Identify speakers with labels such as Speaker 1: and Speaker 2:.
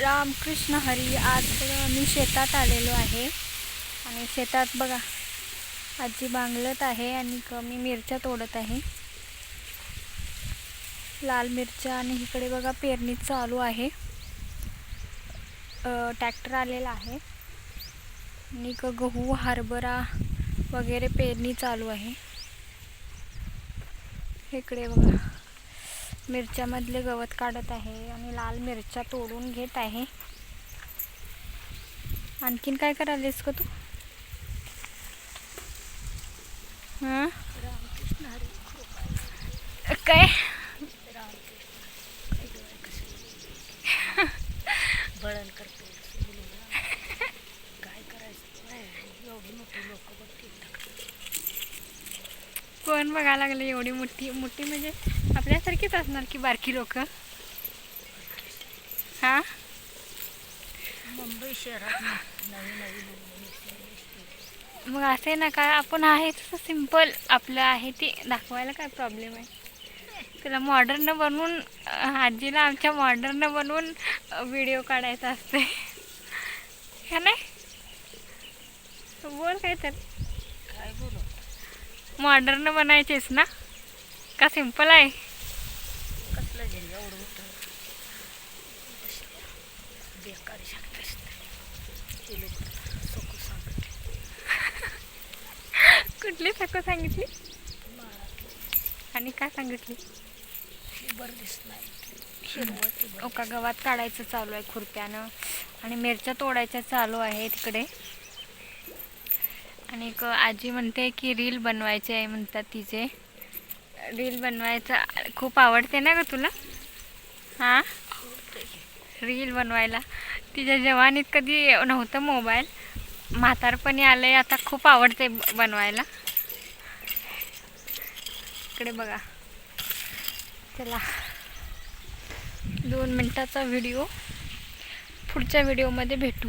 Speaker 1: रामकृष्ण हरी आज मी शेतात आलेलो आहे. आणि शेतात बघा आजी बांगलत आहे आणि मी मिरच्या तोडत आहे. लाल मिरच्या आणि इकडे बघा पेरणी चालू आहे. ट्रॅक्टर आलेला आहे. आणि गहू हरभरा वगैरे पेरणी चालू आहे. इकडे बघा मिरच्यामधले गवत काढत आहे आणि लाल मिरच्या तोडून घेत आहे. आणखीन काय करायलेस का तू? काय
Speaker 2: बळण करतो काय? करायचं एवढी मोठी लोक
Speaker 1: कोण बघायला लागले एवढी मोठी मोठी म्हणजे आपल्यासारखीच असणार की बारकी लोक? हा?
Speaker 2: मुंबई शहरात
Speaker 1: मग असे ना काय आपण आहे तसं सिंपल आपलं आहे ते. दाखवायला काय प्रॉब्लेम आहे? त्याला मॉडर्न बनवून आजीला आमच्या मॉडर्न बनवून व्हिडिओ काढायचा असते का नाही बोल काय तर
Speaker 2: काय बोलू?
Speaker 1: मॉडर्न बनायचेच ना? का सिंपल आहे?
Speaker 2: एवढं बेकारी ते लोक सोकू
Speaker 1: कुठली सको सांगितली? आणि काय सांगितली?
Speaker 2: बरं दिसणार
Speaker 1: ओका गवात काढायचं चालू आहे खुरप्यानं. आणि मिरच्या तोडायच्या चालू आहे तिकडे आणि एक आजी म्हणते की रील बनवायचे आहे म्हणतात तिचे. रील बनवायचं खूप आवडते ना ग तुला? हां? रील बनवायला. तिच्या जवानीत कधी नव्हतं मोबाईल. म्हातारपणी आलंय आता खूप आवडते बनवायला. इकडे बघा. चला. दोन मिनटाचा व्हिडिओ. पुढच्या व्हिडिओमध्ये भेटू.